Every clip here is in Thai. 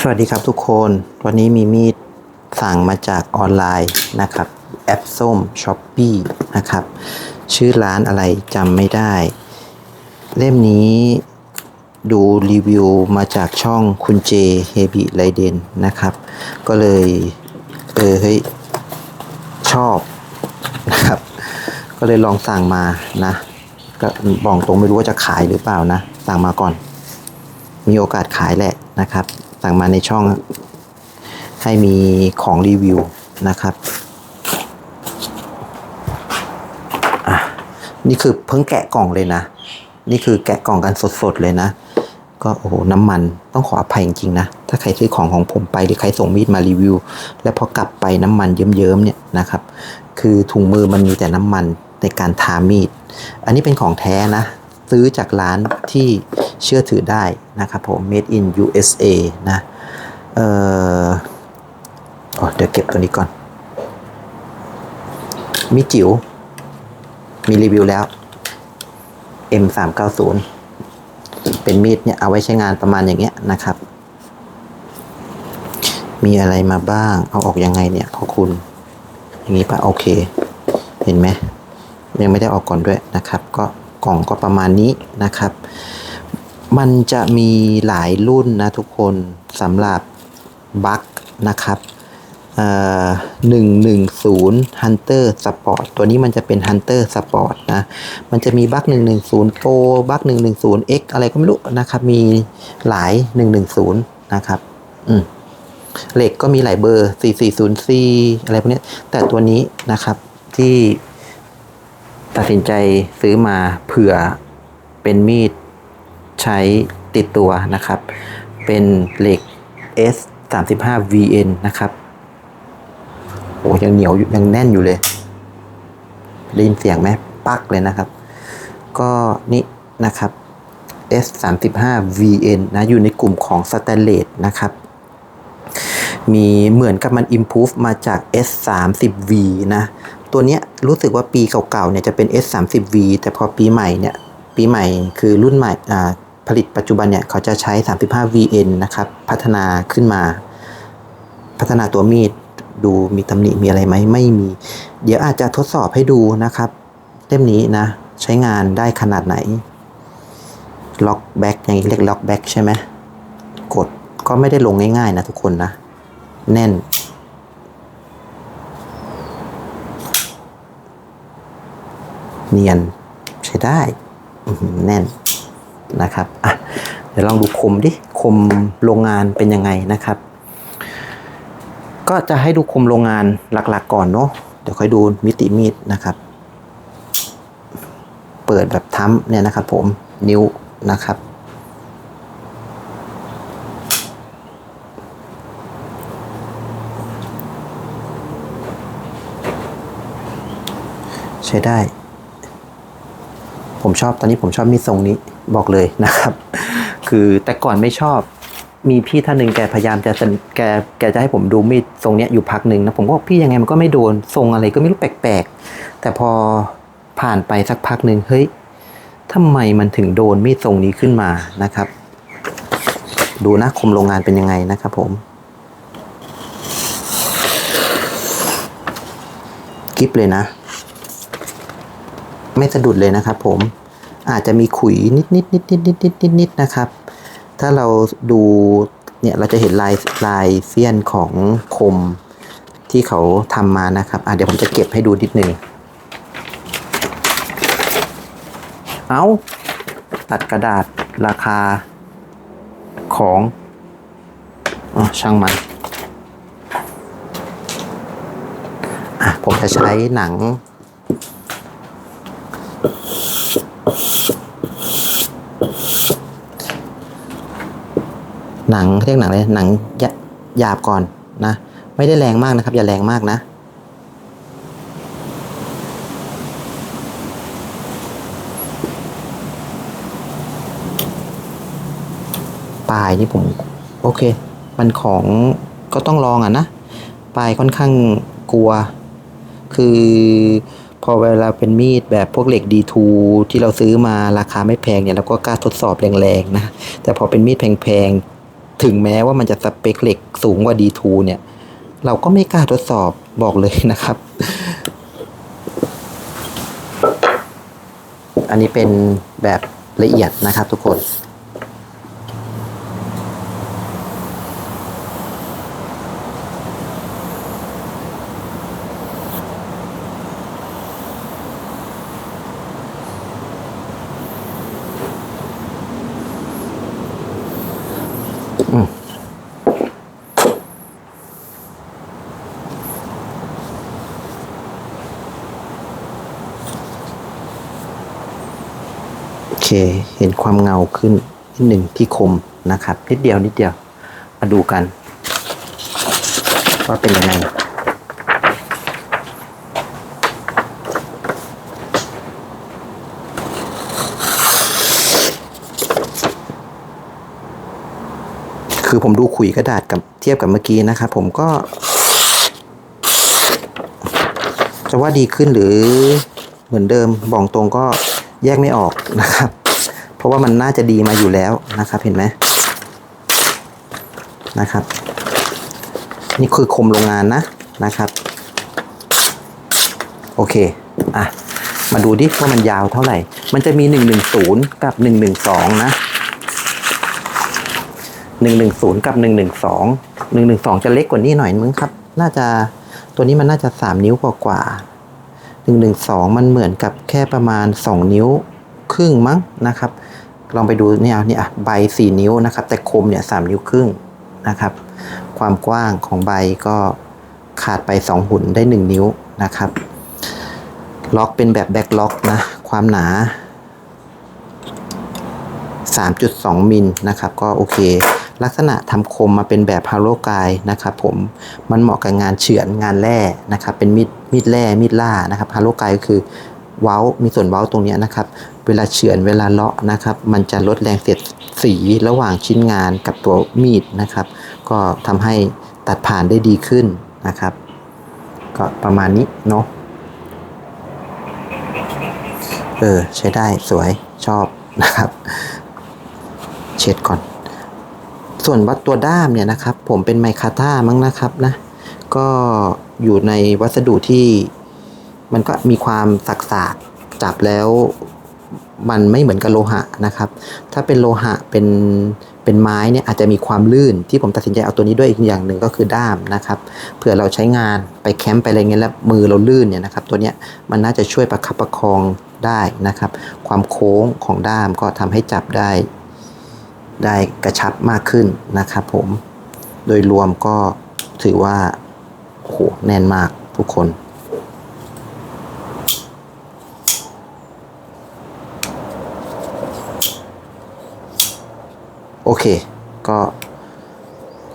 สวัสดีครับทุกคน วันนี้มีมีดสั่งมาจากออนไลน์นะครับ แอปส้มช้อปปีนะครับ ชื่อร้านอะไรจำไม่ได้ เล่มนี้ดูรีวิวมาจากช่องคุณเจเฮบิไลเดนนะครับ ก็เลย เออเฮ้ย ชอบนะครับ ก็เลยลองสั่งมานะ ก็บอกตรงไม่รู้ว่าจะขายหรือเปล่านะ สั่งมาก่อน มีโอกาสขายแหละนะครับ สั่งมาในช่อง ให้มีของรีวิวนะครับอะนี่คือเพิ่งแกะกล่องเลยนะ นี่คือแกะกล่องกันสดๆเลยนะ ก็โอ้โหน้ำมันต้องขออภัยจริงๆนะ ถ้าใครซื้อของของผมไปหรือใครส่งมีดมารีวิว แล้วพอกลับไปน้ำมันเยิ้มๆเนี่ยนะครับ คือถุงมือมันมีแต่น้ำมันในการทามีด อันนี้เป็นของแท้นะ ซื้อจากร้านที่เชื่อถือได้นะครับผม made in USA นะ เออเดี๋ยวเก็บตัวนี้ก่อน มีจิ๋ว มีรีวิวแล้ว M 3 9 0 เป็นมีดเนี่ยเอาไว้ใช้งานประมาณอย่างเงี้ยนะครับ มีอะไรมาบ้าง เอาออกยังไงเนี่ยขอคุณ อย่างนี้ปะโอเค เห็นไหมยังไม่ได้ออกก่อนด้วยนะครับ ก็ กล่องก็ประมาณนี้นะครับ มันจะมีหลายรุ่นนะทุกคนสำหรับบัคนะครับหนึ่งหนึ่งศูนย์ฮันเตอร์สปอร์ตตัวนี้มันจะเป็นฮันเตอร์สปอร์ตนะ มันจะมีบัคหนึ่งหนึ่งศูนย์โปรบัคหนึ่งหนึ่งศูนย์เอ็กอะไรก็ไม่รู้นะครับ มีหลายหนึ่งหนึ่งศูนย์นะครับ อืมเหล็กก็มีหลายเบอร์สี่สี่ศูนย์สี่อะไรพวกนี้แต่ตัวนี้นะครับที่ ตัดสินใจซื้อมาเผื่อเป็นมีดใช้ติดตัวนะครับ เป็นเหล็ก S 3 5 VN นะครับ โอ้ยังเหนียวอยู่ยังแน่นอยู่เลยได้ยินเสียงไหมปักเลยนะครับ ก็นี่นะครับ S 3 5 VN นะอยู่ในกลุ่มของสแตนเลสนะครับ มีเหมือนกับมัน improve มาจาก S 3 0 V นะ ตัวเนี้ยรู้สึกว่าปีเก่าๆเนี่ยจะเป็น S 3 0 V แต่พอปีใหม่เนี่ยปีใหม่คือรุ่นใหม่ผลิตปัจจุบันเนี่ยเขาจะใช้ 35 VN นะครับ พัฒนาขึ้นมา พัฒนาตัวมีดดูมีตำหนิมีอะไรไหมไม่มี เดี๋ยวอาจจะทดสอบให้ดูนะครับ เล่มนี้นะ ใช้งานได้ขนาดไหนล็อกแบ็กอย่างนี้เรียกล็อกแบ็กใช่ไหมกดก็ไม่ได้ลงง่ายๆนะทุกคนนะ แน่น เนียนใช้ได้แน่นนะครับอะเดี๋ยวลองดูคมดิคมโรงงานเป็นยังไงนะครับ ก็จะให้ดูคมโรงงานหลักๆ ก่อนเนาะเดี๋ยวค่อยดูมิติมีดนะครับ เปิดแบบทั้มเนี่ยนะครับ ผมนิ้วนะครับใช้ได้ ผมชอบตอนนี้ผมชอบมีดทรงนี้บอกเลยนะครับ คือแต่ก่อนไม่ชอบมีพี่ท่านหนึ่งแกพยายามจะแกแกจะให้ผมดูมีดทรงเนี้ยอยู่พักหนึ่งนะผมก็บอกพี่ยังไงมันก็ไม่โดนทรงอะไรก็ไม่รู้แปลกๆ แต่พอผ่านไปสักพักหนึ่งเฮ้ยทำไมมันถึงโดนมีดทรงนี้ขึ้นมานะครับ ดูนะคมโรงงานเป็นยังไงนะครับผมกิฟเลยนะ ไม่สะดุดเลยนะครับผมอาจจะมีขุยนิดนิดนิดนิดนิดนิดนิดนิดนะครับ ถ้าเราดูเนี่ยเราจะเห็นลายลายเสี้ยนของคมที่เขาทำมานะครับอะเดี๋ยวผมจะเก็บให้ดูนิดนึงเอาตัดกระดาษราคาของอ๋อช่างมันอะผมจะใช้หนัง หนังเรียกหนังเลยหนังหยาหยาบก่อนนะ ไม่ได้แรงมากนะครับ อย่าแรงมากนะ ปลายนี่ผม โอเค มันของก็ต้องลองอะนะ ปลายค่อนข้างกลัว คือพอเวลาเป็นมีดแบบพวกเหล็ก D2 ที่เราซื้อมาราคาไม่แพงเนี่ยเราก็กล้าทดสอบแรงๆนะ แต่พอเป็นมีดแพงๆ ถึงแม้ว่ามันจะสเปคเหล็กสูงกว่า D2 เนี่ย เราก็ไม่กล้าทดสอบบอกเลยนะครับ อันนี้เป็นแบบละเอียดนะครับทุกคน คเห็นความเงาขึ้นนิดหนึ่งที่คมนะครับ นิดเดียวนิดเดียว มาดูกัน ว่าเป็นยังไง คือผมดูขุยกระดาษกับเทียบกับเมื่อกี้นะครับผมก็ จะว่าดีขึ้นหรือเหมือนเดิมบอกตรงก็แยกไม่ออกนะครับ เพราะว่ามันน่าจะดีมาอยู่แล้วนะครับ เห็นไหมนะครับ นี่คือคมโรงงานนะนะครับ โอเคอะมาดูดิว่ามันยาวเท่าไหร่ มันจะมี 110 กับ 112 นะ 110 กับ 112 112 จะเล็กกว่านี้หน่อยนึงครับ น่าจะตัวนี้มันน่าจะ 3 นิ้วกว่ากว่า112 มันเหมือนกับแค่ประมาณ 2 นิ้วครึ่งมั้งนะครับ ลองไปดูเนี่ยนี่อะใบ 4 นิ้วนะครับ แต่คมเนี่ย3นิ้วครึ่งนะครับ ความกว้างของใบก็ขาดไป 2 หุ่นได้ 1 นิ้วนะครับ ล็อกเป็นแบบแบ็คล็อกนะ ความหนา 3.2 มิลนะครับ ก็โอเค ลักษณะทำคมมาเป็นแบบฮาโลกายนะครับผมมันเหมาะกับงานเฉือนงานแร่นะครับเป็นมีดมีดแร่มีดล่านะครับฮาโลกายก็คือเว้ามีส่วนเว้าตรงนี้นะครับ เวลาเฉือนเวลาเลาะนะครับ มันจะลดแรงเสียดสีระหว่างชิ้นงานกับตัวมีดนะครับ ก็ทำให้ตัดผ่านได้ดีขึ้นนะครับ ก็ประมาณนี้เนาะเออใช้ได้สวยชอบนะครับ เช็ดก่อน ส่วนวัดตัวด้ามเนี่ยนะครับ ผมเป็นไมคาท่ามั้งนะครับนะ ก็อยู่ในวัสดุที่มันก็มีความสักสากจับแล้วมันไม่เหมือนกับโลหะนะครับ ถ้าเป็นโลหะเป็นเป็นไม้เนี่ยอาจจะมีความลื่นที่ผมตัดสินใจเอาตัวนี้ด้วยอีกอย่างหนึ่งก็คือด้ามนะครับเผื่อเราใช้งานไปแคมป์ไปอะไรเงี้ยแล้วมือเราลื่นเนี่ยนะครับ ตัวเนี้ยมันน่าจะช่วยประคับประคองได้นะครับ ความโค้งของด้ามก็ทำให้จับได้ ได้กระชับมากขึ้นนะครับผม โดยรวมก็ถือว่าโหแน่นมากทุกคน โอเค ก็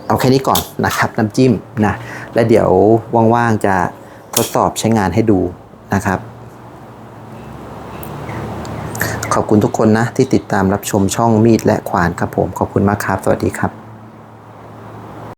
เอาแค่นี้ก่อนนะครับน้ำจิ้มนะ และเดี๋ยวว่างๆจะทดสอบใช้งานให้ดูนะครับ ขอบคุณทุกคนนะที่ติดตามรับชมช่องมีดและขวานครับผม ขอบคุณมากครับ สวัสดีครับ